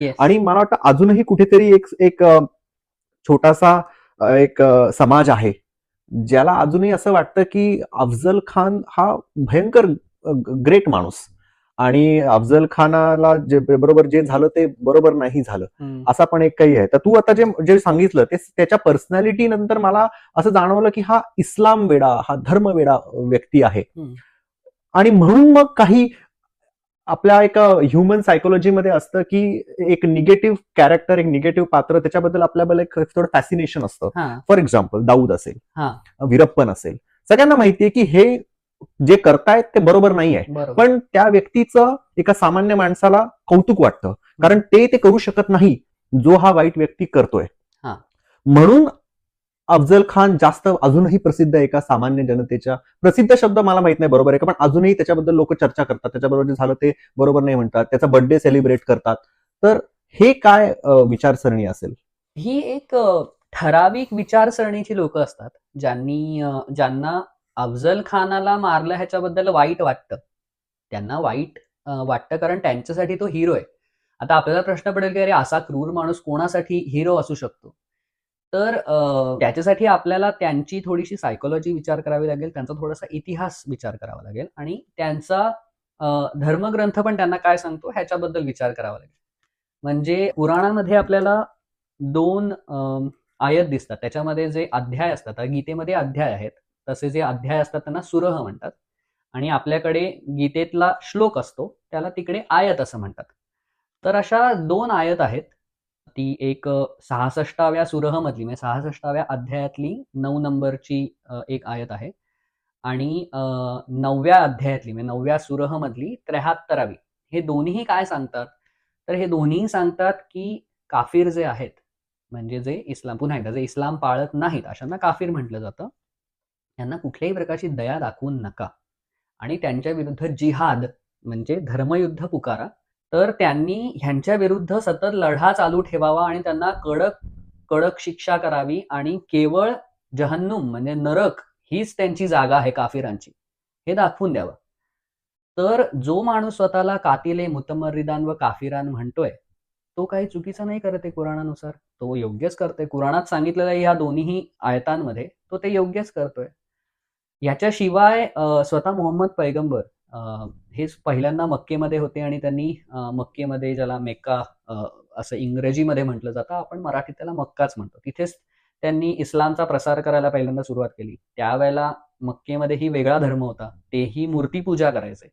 Yes. आणि मला वाटतं अजूनही कुठेतरी एक एक छोटासा एक समाज आहे ज्याला अजूनही असं वाटतं की अफजल खान हा भयंकर ग्रेट माणूस आणि अफजल खानाला जे बरोबर जे झालं ते बरोबर नाही झालं. असा पण एक काही आहे तर तू आता जे जे सांगितलं ते त्याच्या पर्सनॅलिटी नंतर मला असं जाणवलं की हा इस्लाम वेडा हा धर्म वेडा व्यक्ती आहे. आणि म्हणून मग काही आपल्या एक ह्युमन सायकोलॉजीमध्ये असतं की एक निगेटिव्ह कॅरेक्टर एक निगेटिव्ह पात्र त्याच्याबद्दल आपल्याला एक थोडं फॅसिनेशन असतं. फॉर एक्झाम्पल दाऊद असेल हा. वीरप्पन असेल. सगळ्यांना माहितीये की हे जे करतायत ते बरोबर नाही आहे पण त्या व्यक्तीचं एका सामान्य माणसाला कौतुक वाटतं. कारण ते ते करू शकत नाही जो हा वाईट व्यक्ती करतोय. म्हणून अफजल खान जास्त अजूनही प्रसिद्ध आहे का सामान्य जनतेच्या? प्रसिद्ध शब्द मला माहीत नाही बरोबर आहे का? पण अजूनही त्याच्याबद्दल लोक चर्चा करतात. त्याच्याबरोबर जे झालं ते बरोबर नाही म्हणतात. त्याचा बर्थडे सेलिब्रेट करतात. तर हे काय विचारसरणी असेल? ही एक ठराविक विचारसरणीची लोक असतात ज्यांनी ज्यांना अफजल खानाला मारलं ह्याच्याबद्दल वाईट वाटतं. त्यांना वाईट वाटतं कारण त्यांच्यासाठी तो हिरो आहे. आता आपल्याला प्रश्न पडेल की अरे असा क्रूर माणूस कोणासाठी हिरो असू शकतो? तर त्याच्यासाठी आपल्याला त्यांची थोडीशी सायकोलॉजी विचार करावी लागेल त्यांचा थोडासा इतिहास विचार करावा लागेल आणि त्यांचा धर्मग्रंथ पण त्यांना काय सांगतो ह्याच्याबद्दल विचार करावा लागेल. म्हणजे पुराणामध्ये आपल्याला दोन आयत दिसतात. त्याच्यामध्ये जे अध्याय असतात गीतेमध्ये अध्याय आहेत तसे जे अध्याय असतात त्यांना सुरह म्हणतात. आणि आपल्याकडे गीतेतला श्लोक असतो त्याला तिकडे आयत असं म्हणतात. तर अशा दोन आयत आहेत ती एक सहासष्टाव्या सुरह मधली म्हणजे सहासष्टाव्या अध्यायातली नऊ नंबरची एक आयत आहे. आणि नवव्या अध्यायातली म्हणजे नवव्या सुरह मधली त्र्याहत्तरावी. हे दोन्ही काय सांगतात? तर हे दोन्ही सांगतात की काफिर जे आहेत म्हणजे जे इस्लाम पुन्हा एकदा जे इस्लाम पाळत नाहीत अशांना काफिर म्हटलं जातं यांना कुठल्याही प्रकारची दया दाखवू नका. आणि त्यांच्या विरुद्ध जिहाद म्हणजे धर्मयुद्ध पुकारा तर त्यांनी ह्यांच्या विरुद्ध सतत लढा चालू ठेवावा आणि त्यांना कडक कडक शिक्षा करावी आणि केवळ जहन्नुम म्हणजे नरक हीच त्यांची जागा आहे काफिरांची. हे दाखवून द्यावं. तर जो माणूस स्वतःला कातिले मुतमर्रिदान व काफिरान म्हणतोय तो काही चुकीचा नाही करत आहे कुराणानुसार. तो योग्यच करतोय. कुराणात सांगितलेलं या ह्या दोन्ही आयतांमध्ये तो ते योग्यच करतोय. याच्याशिवाय स्वतः मोहम्मद पैगंबर अं, हे पहिल्यांदा मक्केमध्ये होते आणि त्यांनी मक्केमध्ये ज्याला मेक्का अं, असं इंग्रजीमध्ये म्हटलं जातं आपण मराठीत त्याला मक्काच म्हणतो. तिथेच त्यांनी इस्लामचा प्रसार करायला पहिल्यांदा सुरुवात केली. त्यावेळेला मक्केमध्ये ही वेगळा धर्म होता. तेही मूर्तीपूजा करायचे.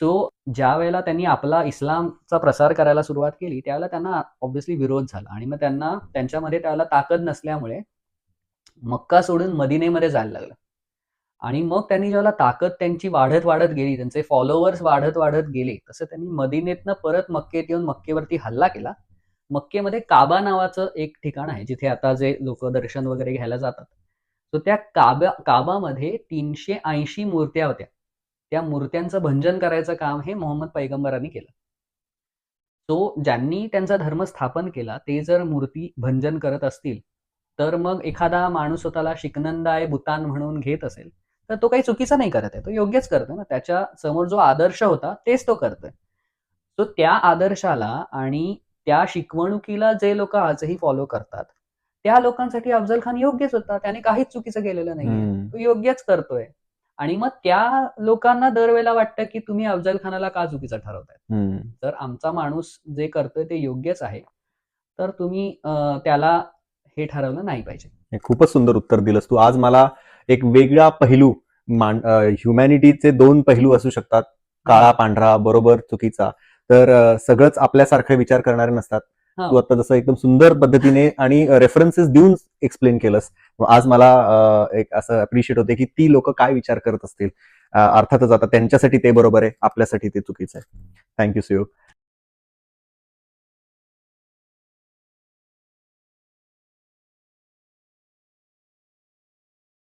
सो ज्या वेळेला त्यांनी आपला इस्लामचा प्रसार करायला सुरुवात केली त्यावेळेला त्यांना ऑब्व्हियसली विरोध झाला. आणि मग त्यांना त्यांच्यामध्ये त्यावेळेला ताकद नसल्यामुळे मक्का सोडून मदिनेमध्ये जायला लागलं. आणि मग त्यांनी ज्याला ताकद त्यांची वाढत वाढत गेली त्यांचे फॉलोअर्स वाढत वाढत गेले तसं त्यांनी मदिनेतनं परत मक्केत येऊन मक्केवरती हल्ला केला. मक्केमध्ये काबा नावाचं एक ठिकाण आहे जिथे आता जे लोक दर्शन वगैरे घ्यायला जातात. तर त्या काबा काबामध्ये तीनशे ऐंशी मूर्त्या होत्या. त्या मूर्त्यांचं भंजन करायचं काम हे मोहम्मद पैगंबरांनी केलं. सो ज्यांनी त्यांचा धर्म स्थापन केला ते जर मूर्ती भंजन करत असतील तर मग एखादा माणूस स्वतःला शिकनंदाय भूतान म्हणून घेत असेल तर तो काही चुकीचा नाही करत आहे. तो योग्यच करतो ना. त्याच्यासमोर जो आदर्श होता तेच तो करतोय. सो त्या आदर्शाला आणि त्या शिकवणुकीला जे लोक आजही फॉलो करतात त्या लोकांसाठी अफजल खान योग्यच होता. त्याने काहीच चुकीचं केलेलं नाही. तो योग्यच करतोय. आणि मग त्या लोकांना दरवेळेला वाटतं की तुम्ही अफजल खानाला का चुकीचं ठरवताय. तर आमचा माणूस जे करतोय ते योग्यच आहे. तर तुम्ही त्याला हे ठरवलं नाही पाहिजे. हे खूपच सुंदर उत्तर दिलंस तू. आज मला एक वेगळा पैलू ह्युमॅनिटीचे दोन पैलू असू शकतात. काळा पांढरा बरोबर चुकीचा. तर सगळंच आपल्यासारखे विचार करणारे नसतात. तू आता जसं एकदम सुंदर पद्धतीने आणि रेफरन्सेस देऊन एक्सप्लेन केलंस. आज मला एक असं अप्रिशिएट होते की ती लोक काय विचार करत असतील. अर्थातच आता त्यांच्यासाठी ते बरोबर आहे आपल्यासाठी ते चुकीचं आहे. थँक्यू सुयोग